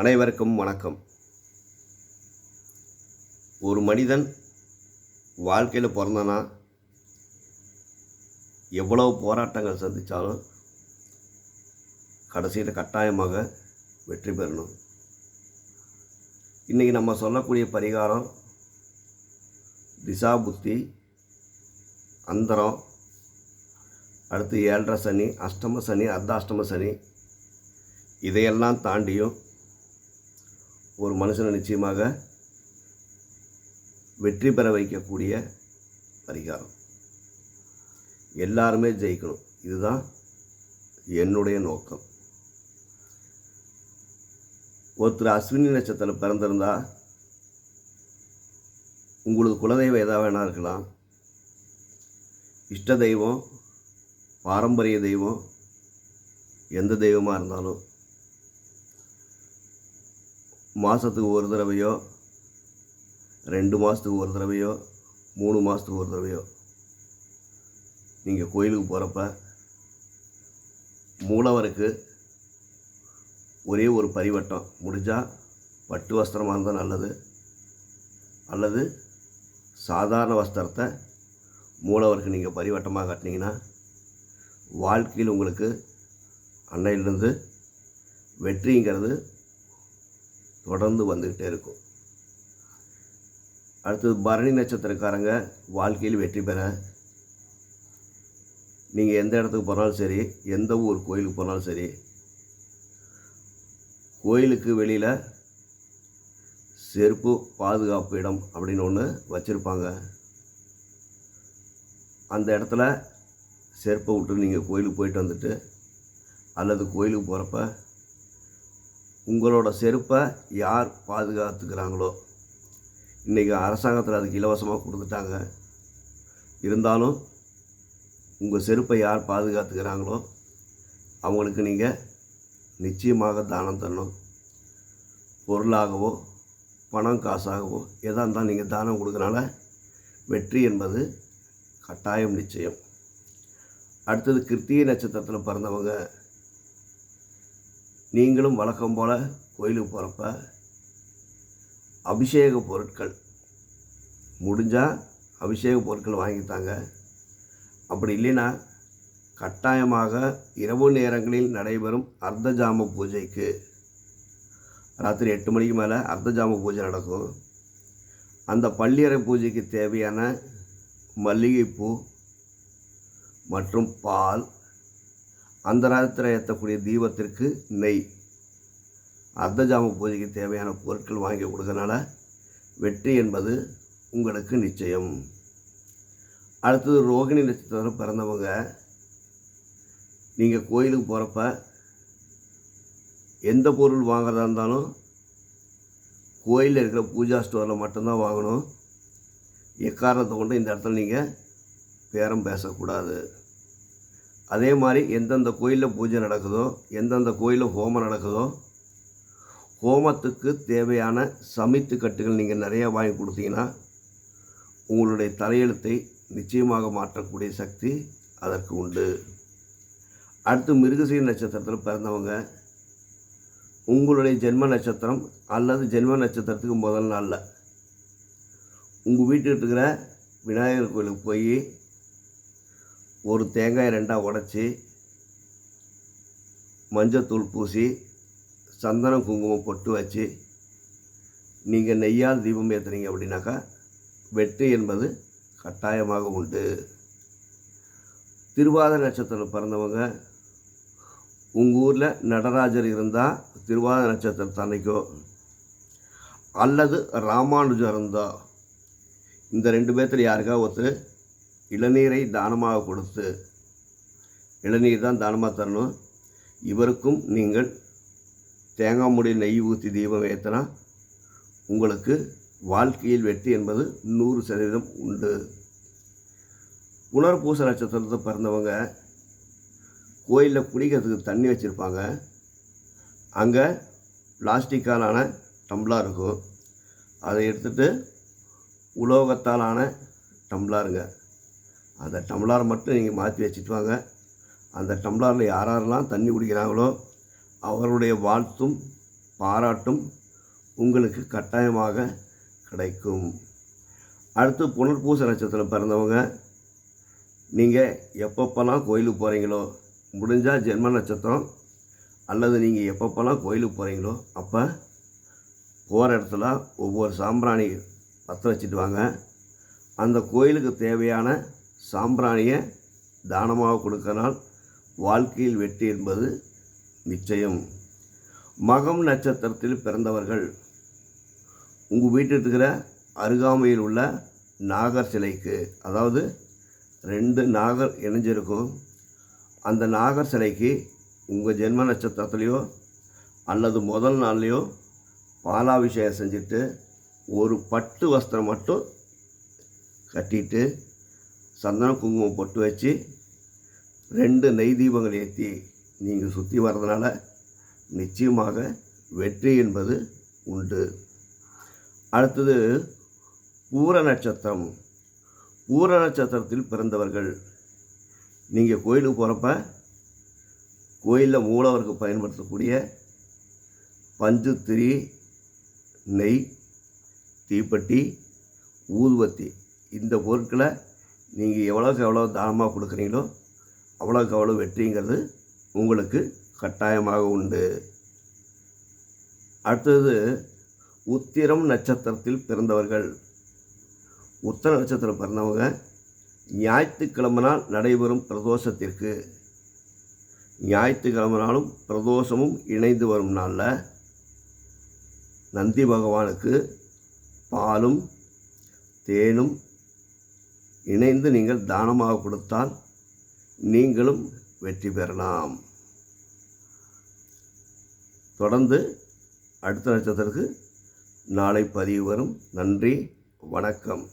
அனைவருக்கும் வணக்கம். ஒரு மனிதன் வாழ்க்கையில் பிறந்தனா? எவ்வளவு போராட்டங்கள் சந்தித்தாலும் கடைசியில் கட்டாயமாக வெற்றி பெறணும். இன்றைக்கி நம்ம சொல்லக்கூடிய பரிகாரம் திசா புத்தி அந்தரம் அடுத்து ஏழரை சனி அஷ்டம சனி அர்த்தாஷ்டம சனி இதையெல்லாம் தாண்டியும் ஒரு மனுஷனை நிச்சயமாக வெற்றி பெற வைக்கக்கூடிய பரிகாரம். எல்லாருமே ஜெயிக்கணும். இதுதான் என்னுடைய நோக்கம். ஒருத்தர் அஸ்வினி நட்சத்திரம் பிறந்திருந்தால் உங்களுக்கு குலதெய்வம் எதாக வேணா இருக்கலாம். இஷ்ட தெய்வம் பாரம்பரிய தெய்வம் எந்த தெய்வமாக இருந்தாலும் மாதத்துக்கு ஒரு தடவையோ ரெண்டு மாதத்துக்கு ஒரு தடவையோ மூணு மாதத்துக்கு ஒரு தடவையோ நீங்கள் கோயிலுக்கு போகிறப்ப மூலவருக்கு ஒரே ஒரு பரிவட்டம். முடிஞ்சால் பட்டு வஸ்திரமாக இருந்தால் நல்லது. அல்லது சாதாரண வஸ்திரத்தை மூலவருக்கு நீங்கள் பரிவட்டமாக கட்டினீங்கன்னா வாழ்க்கையில் உங்களுக்கு அன்னையிலிருந்து வெற்றிங்கிறது தொடர்ந்து வந்துக்கிட்டே இருக்கும். அடுத்தது பரணி நட்சத்திரக்காரங்க வாழ்க்கையில் வெற்றி பெற. நீங்கள் எந்த இடத்துக்கு போனாலும் சரி எந்த ஊர் கோயிலுக்கு போனாலும் சரி கோயிலுக்கு வெளியில் செருப்பு பாதுகாப்பு இடம் அப்படின்னு ஒன்று வச்சுருப்பாங்க. அந்த இடத்துல செருப்பை விட்டு நீங்கள் கோயிலுக்கு போயிட்டு வந்துட்டு அல்லது கோயிலுக்கு போகிறப்ப உங்களோட செருப்பை யார் பாதுகாத்துக்கிறாங்களோ? இன்றைக்கி அரசாங்கத்தில் அதுக்கு இலவசமாக கொடுத்துட்டாங்க. இருந்தாலும் உங்கள் செருப்பை யார் பாதுகாத்துக்கிறாங்களோ அவங்களுக்கு நீங்கள் நிச்சயமாக தானம் தரணும். பொருளாகவோ பணம் காசாகவோ எதாக இருந்தாலும் நீங்கள் தானம் கொடுக்கறனால வெற்றி என்பது கட்டாயம் நிச்சயம். அடுத்தது கிருத்திகை நட்சத்திரத்தில் பிறந்தவங்க நீங்களும் வழக்கம் போல் கோயிலுக்கு போகிறப்ப அபிஷேக பொருட்கள் முடிஞ்சால் அபிஷேக பொருட்கள் வாங்கித்தாங்க. அப்படி இல்லைன்னா கட்டாயமாக இரவு நேரங்களில் நடைபெறும் அர்த்த ஜாம பூஜைக்கு ராத்திரி எட்டு மணிக்கு மேலே அர்த்த ஜாம பூஜை நடக்கும். அந்த பள்ளியறை பூஜைக்கு தேவையான மல்லிகைப்பூ மற்றும் பால் அந்த நேரத்தில் ஏற்றக்கூடிய தீபத்திற்கு நெய். அர்த்தஜாம பூஜைக்கு தேவையான பொருட்கள் வாங்கி கொடுக்கறனால வெற்றி என்பது உங்களுக்கு நிச்சயம். அடுத்தது ரோகிணி நட்சத்திரம் பிறந்தவங்க நீங்கள் கோயிலுக்கு போகிறப்ப எந்த பொருள் வாங்குறதா இருந்தாலும் கோயிலில் இருக்கிற பூஜா ஸ்டோரில் மட்டும்தான் வாங்கணும். எக்காரணத்தை கொண்டு இந்த இடத்துல நீங்கள் பேரம் பேசக்கூடாது. அதே மாதிரி எந்தெந்த கோயிலில் பூஜை நடக்குதோ எந்தெந்த கோயிலில் ஹோமம் நடக்குதோ ஹோமத்துக்கு தேவையான சமைத்து கட்டுகள் நீங்கள் நிறையா வாங்கி கொடுத்தீங்கன்னா உங்களுடைய தலையெழுத்தை நிச்சயமாக மாற்றக்கூடிய சக்தி அதற்கு உண்டு. அடுத்து மிருகசீர நட்சத்திரத்தில் பிறந்தவங்க உங்களுடைய ஜென்ம நட்சத்திரம் அல்லது ஜென்ம நட்சத்திரத்துக்கு முதல் நாளில் உங்கள் வீட்டில் இருக்கிற விநாயகர் கோயிலுக்கு போய் ஒரு தேங்காய் ரெண்டாக உடச்சி மஞ்சத்தூள் பூசி சந்தனம் குங்குமம் பொட்டு வச்சு நீங்கள் நெய்யால் தீபம் ஏற்றுறீங்க அப்படின்னாக்கா வெற்றி என்பது கட்டாயமாக உண்டு. திருவாத நட்சத்திரம் பிறந்தவங்க உங்கள் ஊரில் நடராஜர் இருந்தால் திருவாத நட்சத்திரத்து அன்னைக்கோ அல்லது ராமானுஜர் இருந்தால் இந்த ரெண்டு பேர்த்தில் யாருக்கா ஒருத்தர் இளநீரை தானமாக கொடுத்து இளநீர் தான் தானமாக தரணும். இவருக்கும் நீங்கள் தேங்காய் மூடி நெய் ஊற்றி தீபம் ஏற்றினா உங்களுக்கு வாழ்க்கையில் வெற்றி என்பது நூறு சதவீதம் உண்டு. புனர்பூச நட்சத்திரத்தை பிறந்தவங்க கோயிலில் குடிக்கிறதுக்கு தண்ணி வச்சுருப்பாங்க. அங்கே பிளாஸ்டிக்காலான டம்ளாக இருக்கும். அதை எடுத்துகிட்டு உலோகத்தாலான டம்ளாருங்க அந்த டம்ளார் மட்டும் நீங்கள் மாற்றி வச்சுட்டு வாங்க அந்த டம்ளாரில் யார் யாரெல்லாம் தண்ணி குடிக்கிறாங்களோ அவருடைய வாழ்த்தும் பாராட்டும் உங்களுக்கு கட்டாயமாக கிடைக்கும். அடுத்து புனர்பூச நட்சத்திரம் பிறந்தவங்க நீங்கள் எப்பப்போல்லாம் கோயிலுக்கு போகிறீங்களோ முடிஞ்சால் ஜென்ம நட்சத்திரம் அல்லது நீங்கள் எப்பப்போல்லாம் கோயிலுக்கு போகிறீங்களோ அப்போ போகிற இடத்துல ஒவ்வொரு சாம்பிராணி பற்ற வச்சுட்டு வாங்க. அந்த கோயிலுக்கு தேவையான சாம்பிராணியை தானமாக கொடுக்கனால் வாழ்க்கையில் வெற்றி என்பது நிச்சயம். மகம் நட்சத்திரத்தில் பிறந்தவர்கள். உங்கள் வீட்டில் இருக்கிற அருகாமையில் உள்ள நாகர் சிலைக்கு அதாவது ரெண்டு நாகர் இணைஞ்சிருக்கும். அந்த நாகர் சிலைக்கு உங்கள் ஜென்ம நட்சத்திரத்துலேயோ அல்லது முதல் நாள்லேயோ பாலாபிஷேகம் செஞ்சுட்டு ஒரு பட்டு வஸ்திரம் மட்டும் கட்டிட்டு சந்தன குங்குமம் பொட்டு வச்சு ரெண்டு நெய் தீபங்கள் ஏற்றி நீங்கள் சுற்றி வர்றதுனால நிச்சயமாக வெற்றி என்பது உண்டு. அடுத்தது பூர நட்சத்திரம். பூர நட்சத்திரத்தில் பிறந்தவர்கள். நீங்கள் கோயிலுக்கு போகிறப்ப கோயிலில் மூலவருக்கு பயன்படுத்தக்கூடிய பஞ்சுத்திரி நெய் தீப்பெட்டி ஊதுவத்தி இந்த பொருட்களை நீங்கள் எவ்வளோக்கு எவ்வளோ தானமாக கொடுக்குறீங்களோ அவ்வளோக்கு அவ்வளோ வெற்றிங்கிறது உங்களுக்கு கட்டாயமாக உண்டு. அடுத்தது உத்திரம் நட்சத்திரத்தில் பிறந்தவர்கள். உத்தர நட்சத்திரம் பிறந்தவங்க ஞாயிற்றுக்கிழமை நாள் நடைபெறும் பிரதோஷத்திற்கு. ஞாயிற்றுக்கிழமை நாளும் பிரதோஷமும் இணைந்து வரும் நாளில். நந்தி பகவானுக்கு பாலும் தேனும் இணைந்து நீங்கள் தானமாக கொடுத்தால் நீங்களும் வெற்றி பெறலாம். தொடர்ந்து அடுத்த நட்சத்திரத்துக்கு நாளை பதிவு வரும். நன்றி வணக்கம்.